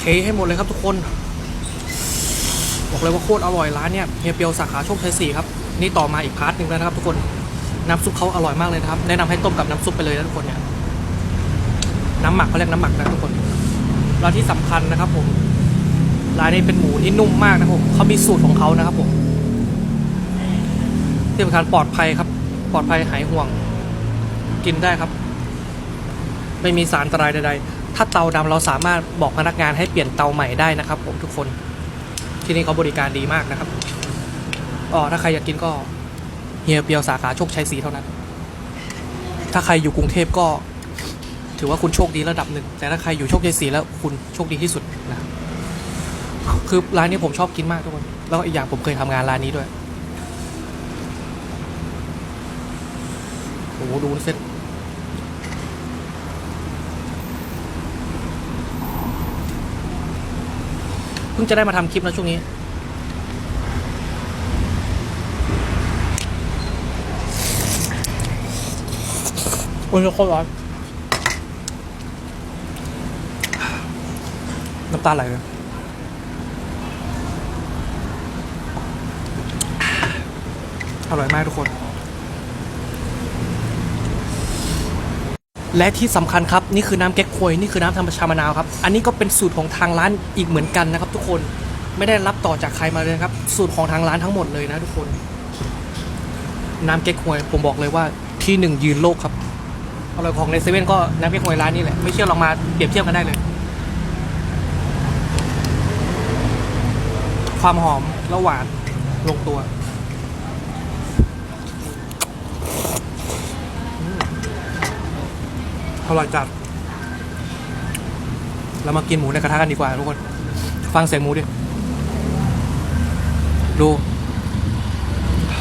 เทให้หมดเลยครับทุกคน บอกเลยว่าโคตรอร่อยร้านเนี่ยเฮียเปียวสาขาโชคชัยสี่ครับ นี่ต่อมาอีกพาร์ทหนึ่งแล้วนะครับทุกคน น้ำซุปเขาอร่อยมากเลยนะครับ แนะนำให้ต้มกับน้ำซุปไปเลยนะทุกคนเนี่ย น้ำหมักเขาเรียกน้ำหมักนะทุกคน แล้วที่สำคัญนะครับผมร้านนี้เป็นหมูที่นุ่มมากนะครับผมเขามีสูตรของเขานะครับผมที่สำคัญปลอดภัยครับ ปลอดภัยหายห่วง กินได้ครับ ไม่มีสารอันตรายใดๆ ถ้าเตาดำเราสามารถบอกพนักงานให้เปลี่ยนเตาใหม่ได้นะครับ ผมทุกคนที่นี่เขาบริการดีมากนะครับอ๋อถ้าใครอยากกินก็เฮียเปียวสาขาโชคชัยสีเท่านั้น ถ้าใครอยู่กรุงเทพก็ ถือว่าคุณโชคดีระดับหนึ่ง แต่ถ้าใครอยู่โชคชัยสีแล้วคุณโชคดีที่สุดนะคือร้านนี้ผมชอบกินมากทุกคน แล้วก็อีกอย่างผมเคยทำงานร้านนี้ด้วยโอ้ดูเส้น พิ่งจะได้มาทำคลิปนะช่วงนี้โอ้ยโคตรร้อนน้ำตาไหลเลยอร่อยมากทุกคน และที่สำคัญครับนี่คือน้ำแก๊กควยนี่คือน้ำธรรมชามะนาวครับ อันนี้ก็เป็นสูตรของทางร้านอีกเหมือนกันนะครับ ทุกคนไม่ได้รับต่อจากใครมาเลยครับ สูตรของทางร้านทั้งหมดเลยนะทุกคน น้ำแก๊กควยผมบอกเลยว่าที่หนึ่งยืนโลกครับอร่อยของในเซเว่นก็น้ำแก๊กควยร้านนี้แหละไม่เชื่อลองมาเปรียบเทียบกันได้เลย ความหอมและหวานลงตัว อร่อยจัด เรามากินหมูในกระทะกันดีกว่าทุกคน ฟังเสียงหมูดิ ดู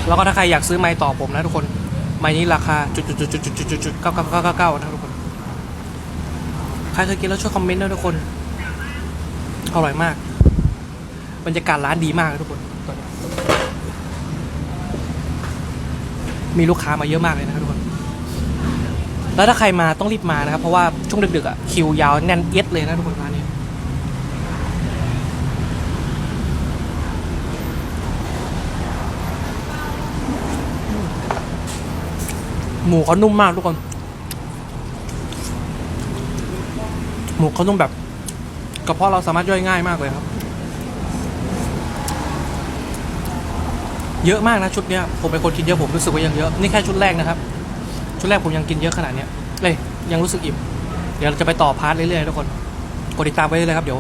แล้วก็ถ้าใครอยากซื้อไม้ต่อผมนะทุกคน ไม้นี้ราคาจุดจุดจุดจุดจุดจุดจุดจุดเก้าเก้าเก้าเก้าเก้านะทุกคน ใครเคยกินแล้วช่วยคอมเมนต์ด้วยทุกคน อร่อยมาก บรรยากาศร้านดีมากทุกคนตอนนี้มีลูกค้ามาเยอะมากเลยนะครับทุกคน แล้วถ้าใครมาต้องรีบมานะครับ เพราะว่าช่วงดึกๆอะคิวยาวแน่นเอียดเลยนะทุกคนร้านนี้หมูเขานุ่มมากทุกคน หมูเขานุ่มแบบกระเพาะเราสามารถย่อยง่ายมากเลยครับ เยอะมากนะชุดเนี้ย ผมเป็นคนกินเยอะผมรู้สึกว่ายังเยอะ นี่แค่ชุดแรกนะครับ ชุดแรกผมยังกินเยอะขนาดเนี้ยเลยยังรู้สึกอิ่ม เดี๋ยวเราจะไปต่อพาร์ทเรื่อยๆทุกคน กดติดตามไว้เลยครับเดี๋ยว